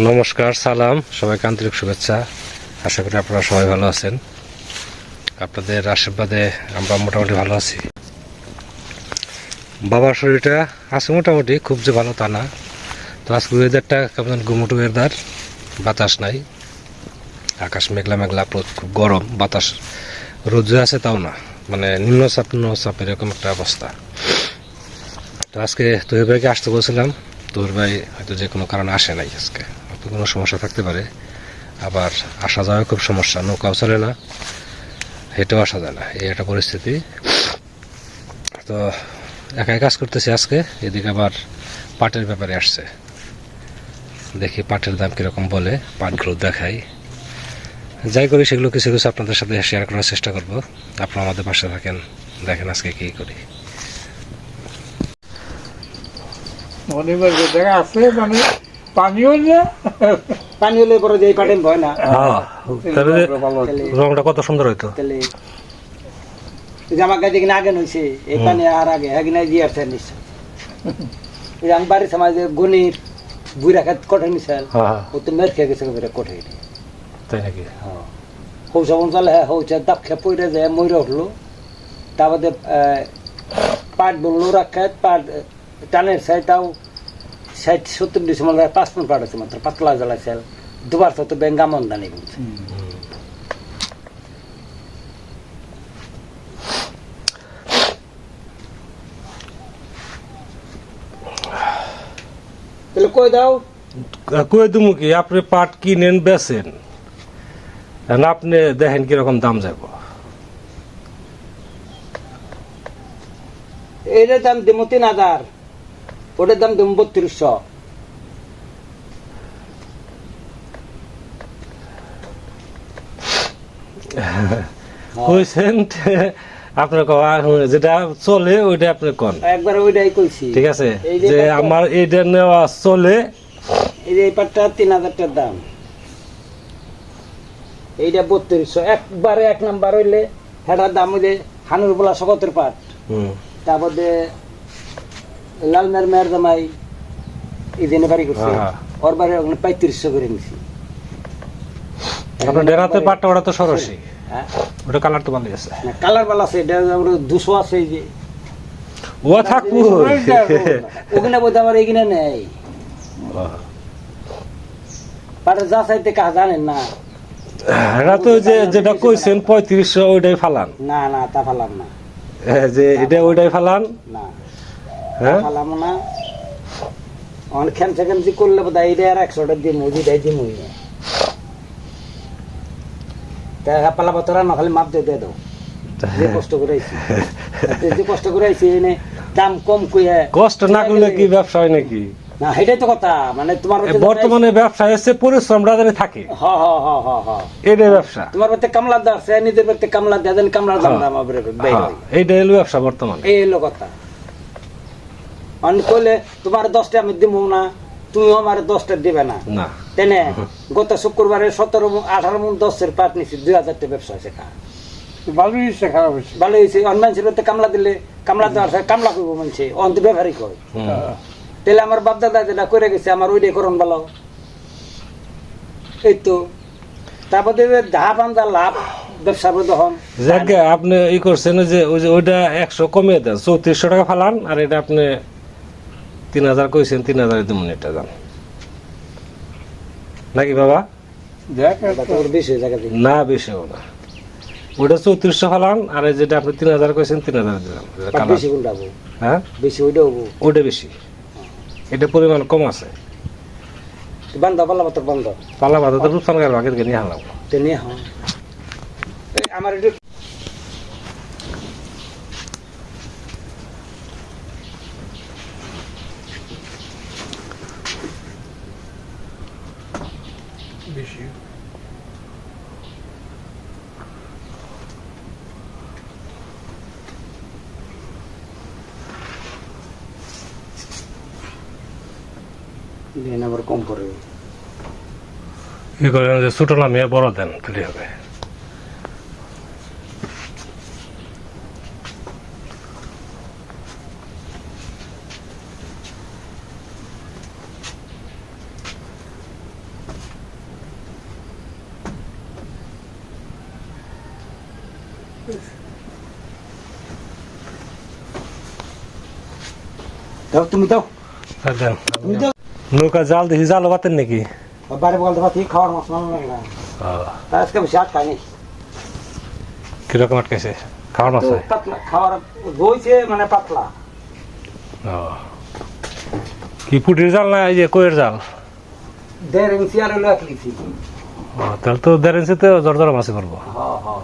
নমস্কার, সালাম, সবাইকে আন্তরিক শুভেচ্ছা। আশা করি আপনারা সবাই ভালো আছেন। আপনাদের আশীর্বাদে আমরা মোটামুটি ভালো আছি। বাবার শরীরটা আছে মোটামুটি, খুব যে ভালো তা না। তো আজকে ওয়েদারটা কেমন গুমুটু ওয়েদার বাতাস নাই। আকাশ মেঘলা মেঘলা খুব গরম। বাতাস রোদ আছে তাও না। মানে নিম্নচাপ নিম্নচাপ এরকম একটা অবস্থা। তো আজকে তহির ভাইকে আসতে বলছিলাম। তহির ভাই হয়তো যে কোনো কারণে আসে নাই আজকে। কোনো সমস্যা থাকতে পারে। আবার আসা যাওয়া খুব সমস্যা। নৌকাও চলে না, হেঁটেও আসা যায় না। এই একটা পরিস্থিতি। তো একাই কাজ করতেছি আজকে। এদিকে আবার পাটের ব্যাপারে আসছে। দেখি পাটের দাম কীরকম বলে পাটগুলো দেখাই। যাই করি, সেগুলো কিছু কিছু আপনাদের সাথে শেয়ার করার চেষ্টা করব। আপনারা আমাদের পাশে থাকেন, দেখেন আজকে কী করি। অনিবার জায়গা আছে মানে? না পানি হলে পরে যে পাটেন ভয় না। হ্যাঁ তাহলে রংটা কত সুন্দর হইতো। তাহলে এই যে কিনা আগে নইছে এই পানি আর আগে হ্যাঁ কিনা দিয়ে আসছে নিশ্চয়। এই যে আমি বাড়ির সমাজে গণির বুড়া খাত কঠে নিছাল হ্যাঁ ও তো মের খেয়ে গেছে বেটা কঠে। তাই নাকি? হৌসা বঞ্চালে হ্যাঁ হৌসা দাপ খেয়ে পড়ে যায় ময়ূরে উঠল। তারপরে পাট বলল রাখা পাট টানের সাই তাও ষাট সত্তর ডিসেম্বর পাঁচ মিনিট পাট আছে মাত্র পাতলা জ্বালাইছে দুবার তো ব্যাঙ্গা মন্দানি বলছে। তাহলে কই দাও? কয়ে তুমি কি? আপনি পাট কিনেন বেচেন। আপনি দেখেন কীরকম দাম যাব। এটার দাম দেবো তিন হাজার। ওটার দাম দেবো বত্রিশশো আপনার যেটা চলে ওইটা আপনি কন? একবার ওইটাই কইছি। ঠিক আছে এই যে আমার এইটা নেওয়া চলে। এই যে এই পাটটা তিন দাম। এইটা বত্রিশশো। একবারে এক নাম্বার হইলে হেটার দাম ওই হানুর বলা সকতের পাট। তারপরে লালমের মেয়ের জামাই এই দিনে বাড়ি করছে হ্যাঁ। ওর বাড়ি ওখানে পঁয়ত্রিশশো করে নিছি আপনার ডেরাতে পাটটা ওটা তো সরসি। হ্যাঁ? ওটা কালার তো ভালোই আছে। না, কালার বালা আছে এটা আমার দুশো আছে এই যে। ও থাকব ওখানে বোধ আমার এখানে নেই। পাটের যা চাইতে কাজ জানেন না। এটা তো যে যেটা কইছেন পঁয়ত্রিশশো ওইটাই ফালান। না না তা ফালাম না। এ, যে এটা ওইটাই ফালান। না। হ্যাঁ? ফালাম না। অনেক খেমচা খেমচি করলে বোধ হয় আর একশোটা দিন ওইটাই দিন ওই তা পালা বতরা না মাপ দিয়ে দিয়ে দাও। যে কষ্ট করে আইছি। যে কষ্ট করে আইছি এনে দাম কম কইয়া কষ্ট না করলে কি ব্যবসা হয় নাকি? না তো কথা। মানে তোমার বর্তমানে ব্যবসা হচ্ছে পরিশ্রম রাজধানী থাকে। হ হ হ হ হ। এটাই ব্যবসা। তোমার বাড়িতে কামলা দাও সে নিজের বাড়িতে কামলা দেয় কামলা দাম হ্যাঁ। দাম হ্যাঁ, এইটাই হলো ব্যবসা বর্তমানে। এই হলো কথা। কইলে তোমার দশটা আমি দিব না তুমিও আমার দশটা দিবে না। না। তেনে গত শুক্রবারে সতেরো আঠারো মন দশের পাট নিছি দুই হাজারটা ব্যবসা হয়েছে খারাপ। ভালো হয়েছে বাড়িতে কামলা দিলে কামলা দেওয়ার কামলা করব মানুষে অন্ত ব্যবহারই কয় তাহলে আমার বাপ দাদা যেটা করে গেছে আমার ওইটাই করণ ভালো এই তো। তারপরে ধা বান্ধা লাভ ব্যবসার দহন যাকে আপনি ই করছেন যে ওই যে ওইটা একশো কমিয়ে দেন চৌত্রিশশো টাকা ফালান আর এটা আপনি তিন হাজার কইছেন তিন হাজার দিন এটা যান নাকি বাবা? না বেশি হবে না। ওইটা চৌত্রিশশো ফালান আর যেটা আপনি তিন হাজার কইছেন তিন হাজার দিলাম। হ্যাঁ? বেশি ওইটা ওইটা বেশি। এটা পরিমাণ কম আছে। বান্ধ পাল্লা পাত্র বান্ধ পালা বাদা তো রূপসান গাড়ি আগের নিয়ে হালাম নিয়ে হ্যাঁ আমার একটু বেশি দিন আবার কম করেন যে ছোট নামিয়ে বড় দেন তাহলে হবে। দাও তুমি দাও। আর তুমি দাও। নৌকা জাল দেখি জালও পাতেন নাকি? বাইরে বলতে পারছি খাওয়ার মাছ ভালো লাগে না। আজকে বেশি আটকায়নি কীরকম আটকাইছে? খাওয়ার মাছ পাতলা খাওয়ার বইছে মানে পাতলা। কি পুটির জাল না এই যে কইয়ের জাল? দেড় ইঞ্চি আর হলো এক তাহলে তো দেড় ইঞ্চিতে জোর জোর মাছ করব। হ্যাঁ হ্যাঁ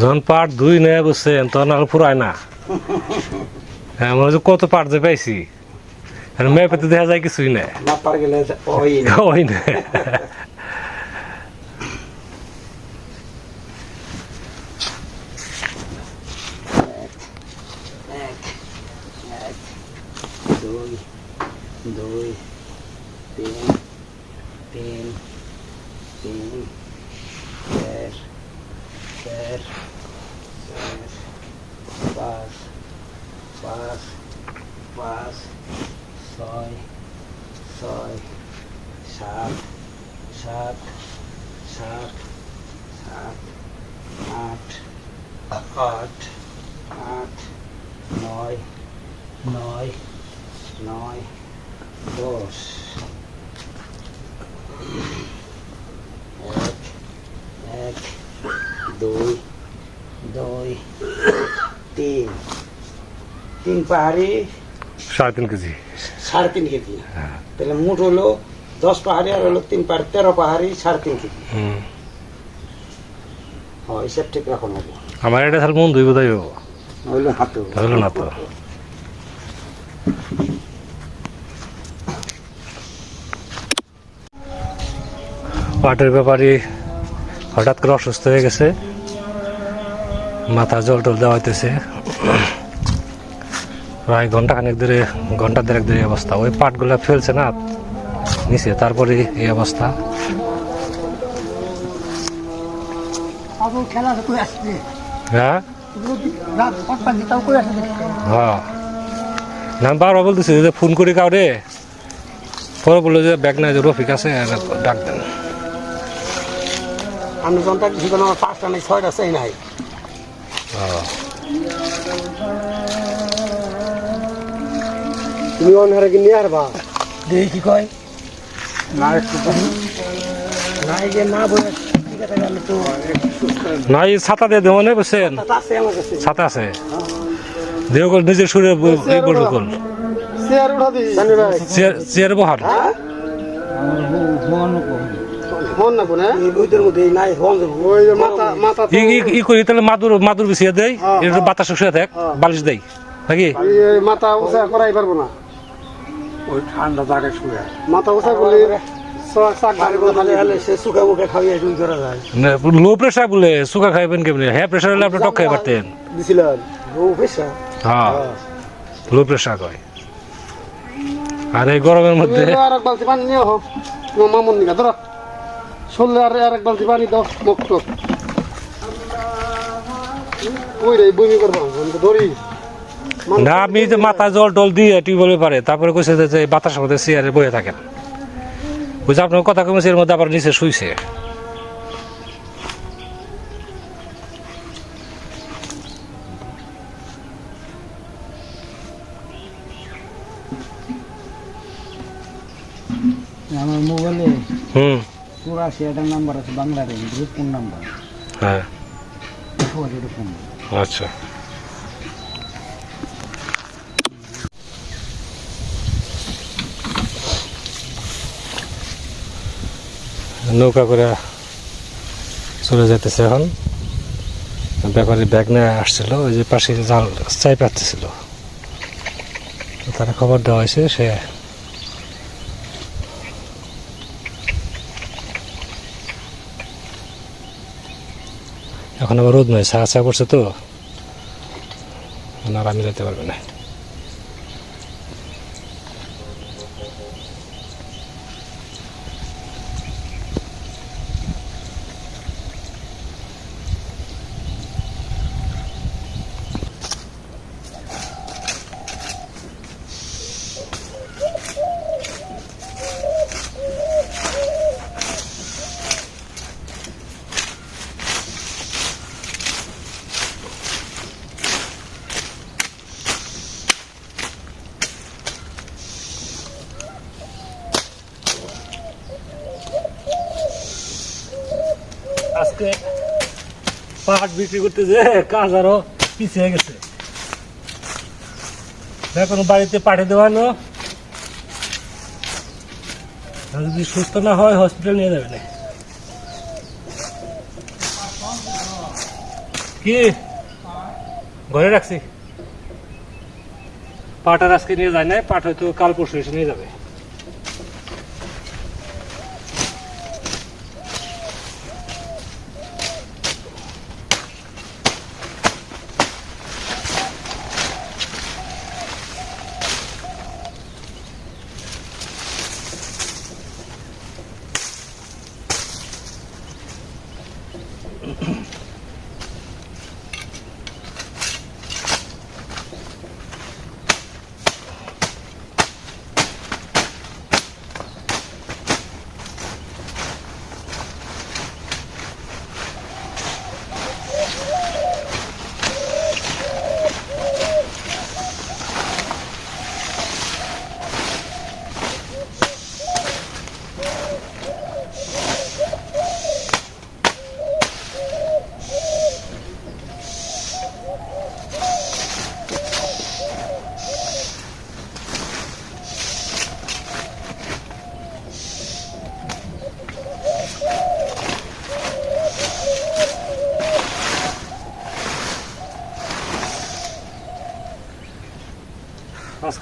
যখন পাট দুই নেয় বুঝছেন তখন আর ফুরায় না। হ্যাঁ মনে হচ্ছে কত পাট যে পাইছি। আর মেয়ে পেতে দেখা যায় কিছুই নেই না ওই না এক এক দুই দুই তিন তিন তিন চার চার চার পাঁচ পাঁচ পাঁচ ছয় ছয় সাত সাত সাত সাত, আট আট আট, নয় নয় নয়, দশ। এক এক, দুই দুই, তিন। তিন পাহাড়ি? সাড়ে তিন কেজি। সাড়ে তিন কেজি। তাহলে মুঠ হলো দশ পাহাড়ি আর হলো তিন পাহাড়ি তেরো পাহাড়ি সাড়ে তিন কেজি। হ্যাঁ হিসাব ঠিক রাখো না। আমার এটা তাহলে মন দুই হইবো। হইল হাতে হলো না তো। পাটের ব্যাপারে হঠাৎ করে অসুস্থ হয়ে গেছে। মাথা জল টল দেওয়া হইতেছে। প্রায় ঘণ্টা খানেক ধরে ঘণ্টা দেড়েক ধরে অবস্থা। ওই পাটগুলো ফেলছে না নিচে তারপরে এই অবস্থা। হ্যাঁ? হ্যাঁ। না আমি বারবার বলতেছি যে ফোন করি কাউরে। পরে বলল যে ব্যাগ নাই যে রফিক আছে ডাক দেন। আমি জীবন আমার পাঁচটা নেই ছয়টা সেই নাই। তুমি অন্যারে কি নিয়ে আসবা? দেখি কি কয়? নাই। যে না বলে ছাতা দিয়ে দেবো না বুঝছেন? ছাতা আছে দেহ কল নিজের সুরে এই কল চেয়ার বহার না। কোনে? এই বইদের মধ্যে নাই হন যাব ওই যে মাথা মাথা ই ই- ই করি তাহলে মাদুর মাদুর বিছিয়ে দেয় এটা বাতাস শুয়ে বালিশ দেয় নাকি? এই মাথা উঁচা করাই পারব না। ওই ঠান্ডা জায়গায় শুয়ে মাথা উঁচা করলে লো প্রেশার বলে সুখা খাইবেন কেমনি? হ্যাঁ প্রেশার হলে আপনি টক খাই পারতেন। দিছিলেন হ্যাঁ। লো প্রেশার কয়। আর এই গরমের মধ্যে আর এক বালতি পানি নিয়ে হোক মামুন নিকা ধরো। শুনলে আর আর এক বালতি পানি দাও মুখ টুক। ওই রে বমি করব ধরি না আপনি যে মাথা জল টল দিয়ে টিউবওয়েলে পারে তারপরে কইছে যে বাতাসের মধ্যে চেয়ারে বয়ে থাকেন। বুঝছে আপনার কথা কমেছে এর মধ্যে আবার নিচে শুইছে। আমার মোবাইলে হুম। চুরাশি একটা নাম্বার আছে বাংলাদেশ গ্রুপ নাম্বার। হ্যাঁ। আচ্ছা। নৌকা করে চলে যেতেছে এখন। ব্যাপারে ব্যাগ নিয়ে আসছিল, ওই যে পাশে জাল চাই পাচ্ছিল। তারা খবর দেওয়া হয়েছে সে এখন আবার রোদ নয় চা চা করছে তো। আমি মিলাতে পারবে না। আজকে পাট বিক্রি করতে যে কাজ আরও পিছিয়ে গেছে। এখন বাড়িতে পাঠিয়ে দেওয়া হলো। যদি সুস্থ না হয় হসপিটাল নিয়ে যাবে না কি? ঘরে রাখছি। পাট আর আজকে নিয়ে যায় না পাট হয়তো কাল পরশু এসে নিয়ে যাবে।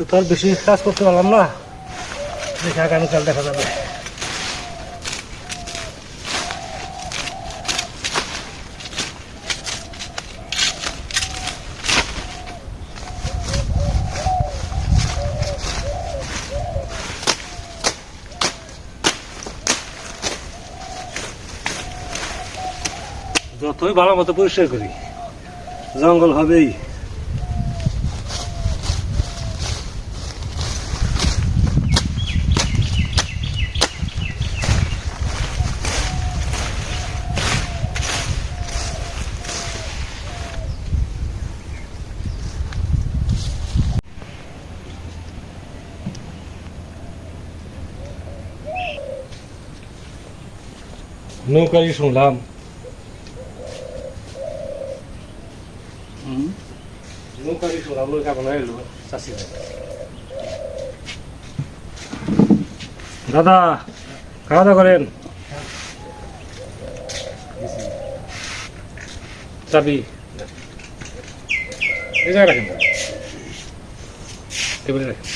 আজকে তো আর বেশি কাজ করতে পারলাম না। দেখে আগামীকাল দেখা যাবে। যতই ভালো মতো পরিষ্কার করি, জঙ্গল হবেই। নৌকারি শুনলাম। নৌকারি শুনলাম নৌকা বানাই এলো চাষি দাদা খাওয়া দাওয়া করেন? চাবি। এই জায়গায় রাখেন টেবিলে রাখেন।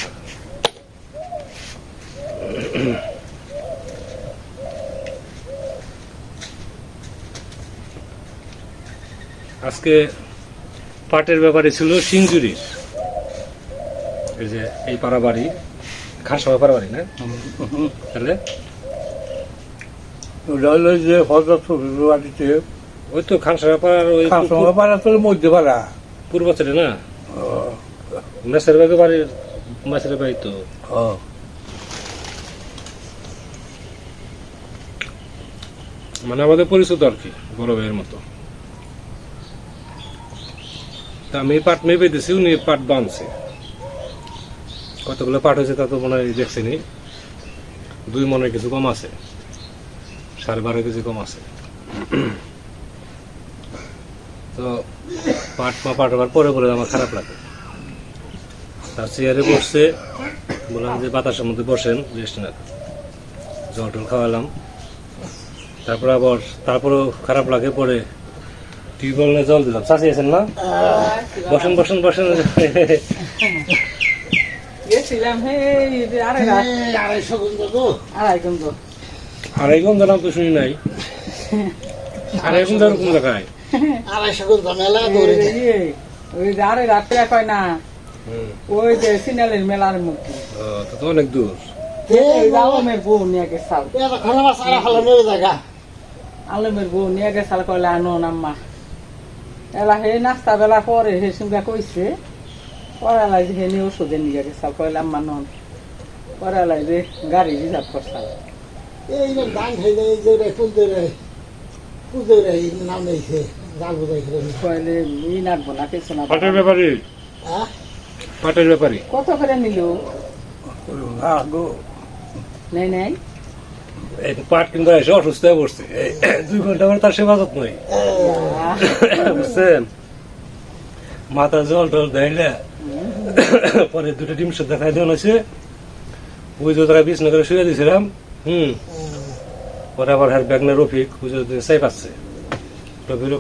আজকে পাটের ব্যাপারে ছিল সিঞ্জুরির এই যে এই পাড়া বাড়ি খাসা পাড়া বাড়ি না? তাহলে? হলো যে হজরত শফিকুর বাড়িতে ওই তো পাড়ার ওই খাসঙ্গা পাড়া তোর মধ্যে পাড়া পূর্ব ছেলে না? মেসের বাগে বাড়ির মেসের বাড়ি তো। মানে আমাদের পরিচিত আর কি বড় ভাইয়ের মতো। তা আমি পাট মেপে দিছি উনি পাট বানছে। কতগুলো পাট হয়েছে তা তো মনে হয় দেখছেনি। দুই মনের কিছু কম আছে। সাড়ে বারো কেজি কম আছে। তো পাট মা পাট পরে বলে আমার খারাপ লাগে। তার চেয়ারে বসছে, বললাম যে বাতাসের মধ্যে বসেন, রেস্ট জল টল খাওয়ালাম। তারপর আবার, তারপরেও খারাপ লাগে পরে টিউবওয়েলে জল দিলাম। চাষি আছেন না? বসেন বসেন বসেন। গেছিলাম হে আড়াই আড়াইশো গুণ তো আড়াই কিন্তু ঘণ্টা নাম তো শুনি নাই। আড়াই ঘণ্টা কোন জায়গায় আড়াইশো মেলা দৌড়ে দেয়। ওই আড়াই রাত কয় না। ওই যে সিনালের মেলার তা অনেক দূর। আলমের বউ নিয়ে গেছাল আলমের বউ নিয়ে গেছাল কইলে আনো নাম্মা এলা হে নাস্তা বেলা পরে হে সঙ্গে কইছে পরে এলাই যে হে নিয়ে ওষুধে নিয়ে গেছাল কইলে আম্মা নন। পরে এলাই যে গাড়ি রিজার্ভ করছাল এই যে খাই দেয় এই যে রে ফুল দে রে ফুল দে রে নাম নেইছে জাল বুঝাই খেলে কইলে ই নাটবো না কিছু না পাটের ব্যাপারে? পাটের ব্যাপারে? কত করে নিল? নেই নেই? পাট কিনবার এসে অসুস্থ হয়ে পড়ছে। দুই ঘণ্টা পরে তার সেবা বুঝছেন? মাথা জল টল পরে দুটো ডিম সেদ্ধ খাই দেওয়া হয়েছে। যে তারা বিষ্ণুকে শুয়ে দিয়েছিলাম, হুম। পরে আবার হ্যার ব্যাগনে রফিক যে চাই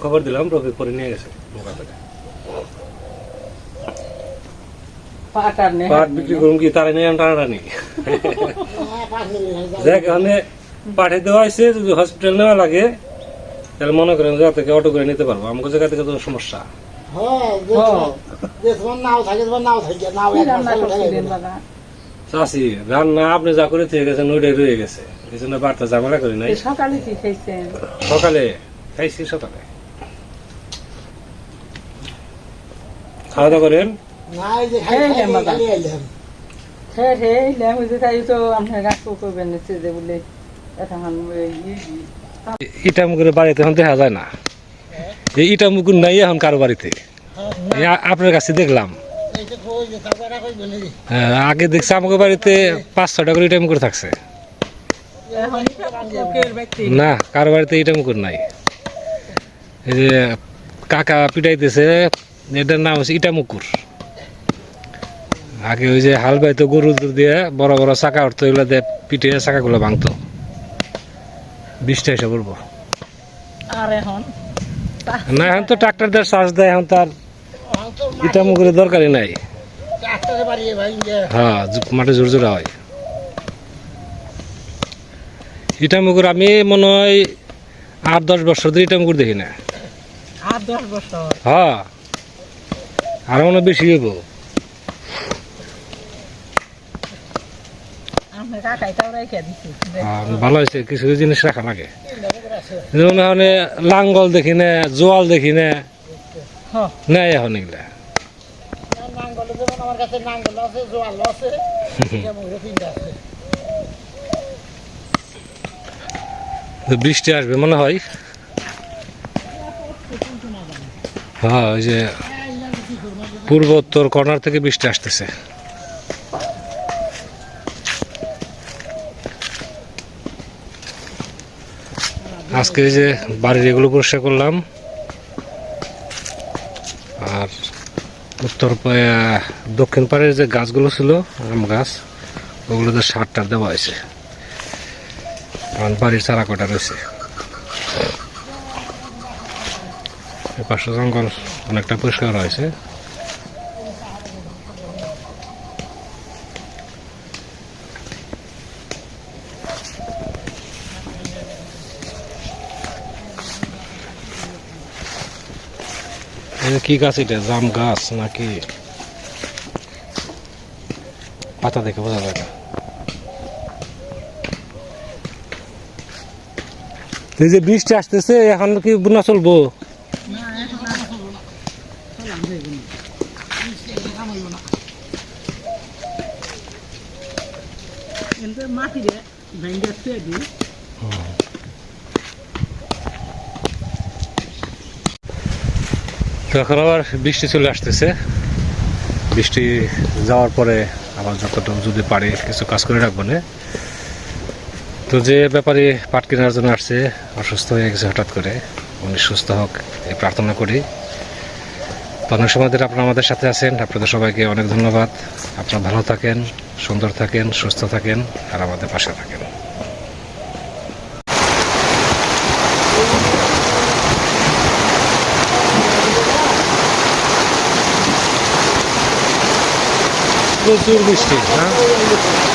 খবর দিলাম, রফিক পরে নিয়ে গেছে মোকাবেলা। পাট বিক্রি করুন কি? তারা নিয়ে টানাটানি? দেখ এখানে পাঠিয়ে দেওয়া হয়েছে যদি হসপিটাল নেওয়া লাগে তাহলে মনে করেন জায়গা থেকে অটো করে নিতে পারব। আমাকে জায়গা থেকে তো সমস্যা। হ্যাঁ চাষি রান্না আপনি যা করে থেকে গেছেন ওইটাই রয়ে গেছে। এই জন্য বার্তা ঝামেলা করি নাই। সকালে কি সকালে খাইছি সকালে। খাওয়া দাওয়া করেন? এলাম ওই যে তাই তো আপনার গাছ করবেন যে বলে ইটা মুখের বাড়িতে এখন দেখা যায় না। এই ইটা মুকুর নাই এখন কারও বাড়িতে। আপনার কাছে দেখলাম। এই যে কই যে তারপর আর কই বলি হ্যাঁ, আগে দেখছি আমাকে বাড়িতে পাঁচ ছটা করে ইটা মুকুর থাকছে। না কারও বাড়িতে ইটা মুকুর নাই। এই যে কাকা পিটাইতেছে এটার নাম হচ্ছে ইটা মুকুর আগে ওই যে হাল বাইতো গরু দিয়ে বড় বড় চাকা উঠতো এগুলো দিয়ে পিটে চাকাগুলো ভাঙতো। বৃষ্টি এসে পড়ব। আর এখন? না এখন তো ট্রাক্টর দিয়ে এখন তার ইটা মুকুরের দরকারই নাই। হ্যাঁ মাঠে জোর জোড়া হয়। ইটা মুকুর আমি মনে হয় আট দশ বছর ধরে ইটা মুকুর দেখি না। আর দশ বছর? হ্যাঁ আর মনে হয় বেশি হইব আপনার কাকাই তাও রেখে দিচ্ছি হ্যাঁ, ভালো হয়েছে, কিছু জিনিস রাখা লাগে। যেমন এখন লাঙ্গল দেখি না জোয়াল দেখি না। নেই এখন এগুলা। বৃষ্টি আসবে মনে হয়। হ্যাঁ ওই যে পূর্ব উত্তর কর্নার থেকে বৃষ্টি আসতেছে। আজকে যে বাড়ির এগুলো পরিষ্কার করলাম। আর উত্তর দক্ষিণ পাড়ের যে গাছগুলো ছিল, আম গাছ, ওগুলোতে সার টার দেওয়া হয়েছে। বাড়ির চারা কটা রয়েছে। পাশে জঙ্গল অনেকটা পরিষ্কার হয়েছে। কি গাছ এটা? জাম গাছ নাকি? পাতা দেখে বোঝা যায় না। এই যে বৃষ্টি আসতেছে, এখন কি বুনা চলবো মাটি দিয়ে ভেঙে শুয়ে দিই তো এখন আবার বৃষ্টি চলে আসতেছে। বৃষ্টি যাওয়ার পরে আবার যতটুকু যদি পারি কিছু কাজ করে রাখব না। তো যে ব্যাপারে পাট কেনার জন্য আসছে, অসুস্থ হয়ে গেছে হঠাৎ করে, উনি সুস্থ হোক এই প্রার্থনা করি। তো অনেক সময় আপনারা আমাদের সাথে আছেন, আপনাদের সবাইকে অনেক ধন্যবাদ। আপনারা ভালো থাকেন, সুন্দর থাকেন, সুস্থ থাকেন, আর আমাদের পাশে থাকেন। প্রচুর বৃষ্টি হ্যাঁ